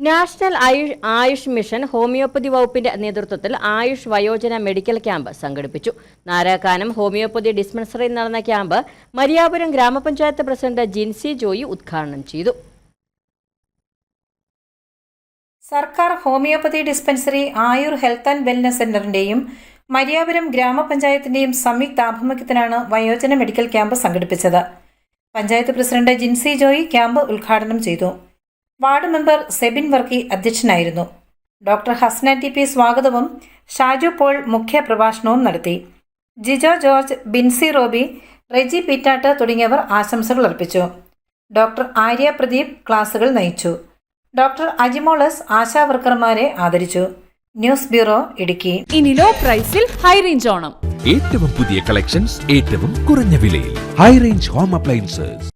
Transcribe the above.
National Ayush Ayush mission homeopathy വകുപ്പിന്റെ നേതൃത്വത്തിൽ ആയുഷ് വയോജന മെഡിക്കൽ ക്യാമ്പ് സംഘടിപ്പിച്ചു. നാരാക്കാനം ഹോമിയോപ്പതി ഡിസ്പെൻസറിയിൽ നടന്ന ക്യാമ്പ് മരിയാപുരം ഗ്രാമപഞ്ചായത്ത് പ്രസിഡന്റ് ജിൻസി ജോയി ഉദ്ഘാടനം ചെയ്തു. സർക്കാർ homeopathy dispensary Ayur health and wellness സെന്ററിന്റെയും Mariyapuram ഗ്രാമപഞ്ചായത്തിന്റെയും സംയുക്ത ആഭിമുഖ്യത്തിനാണ് വയോജന മെഡിക്കൽ ക്യാമ്പ് സംഘടിപ്പിച്ചത്. പഞ്ചായത്ത് പ്രസിഡന്റ് ജിൻസി ജോയി ക്യാമ്പ് ഉദ്ഘാടനം ചെയ്തു. വാർഡ് മെമ്പർ സെബിൻ വർക്കി അധ്യക്ഷനായിരുന്നു. ഡോക്ടർ ഹസ്ന ടി പി സ്വാഗതവും ഷാജു പോൾ മുഖ്യ പ്രഭാഷണവും നടത്തി. ജിജോ ജോർജ് ബിൻസി റോബി റെജി പീറ്റാട്ട് തുടങ്ങിയവർ ആശംസകൾ അർപ്പിച്ചു. ഡോക്ടർ ആര്യ പ്രദീപ് ക്ലാസുകൾ നയിച്ചു. ഡോക്ടർ അജിമോളസ് ആശാവർക്കർമാരെ ആദരിച്ചു. News bureau Idukki. ഇനി ലോ പ്രൈസിൽ ഹൈ റേഞ്ച് ഓണം. ഏറ്റവും പുതിയ കളക്ഷൻസ് ഏറ്റവും കുറഞ്ഞ വിലയിൽ. High range home appliances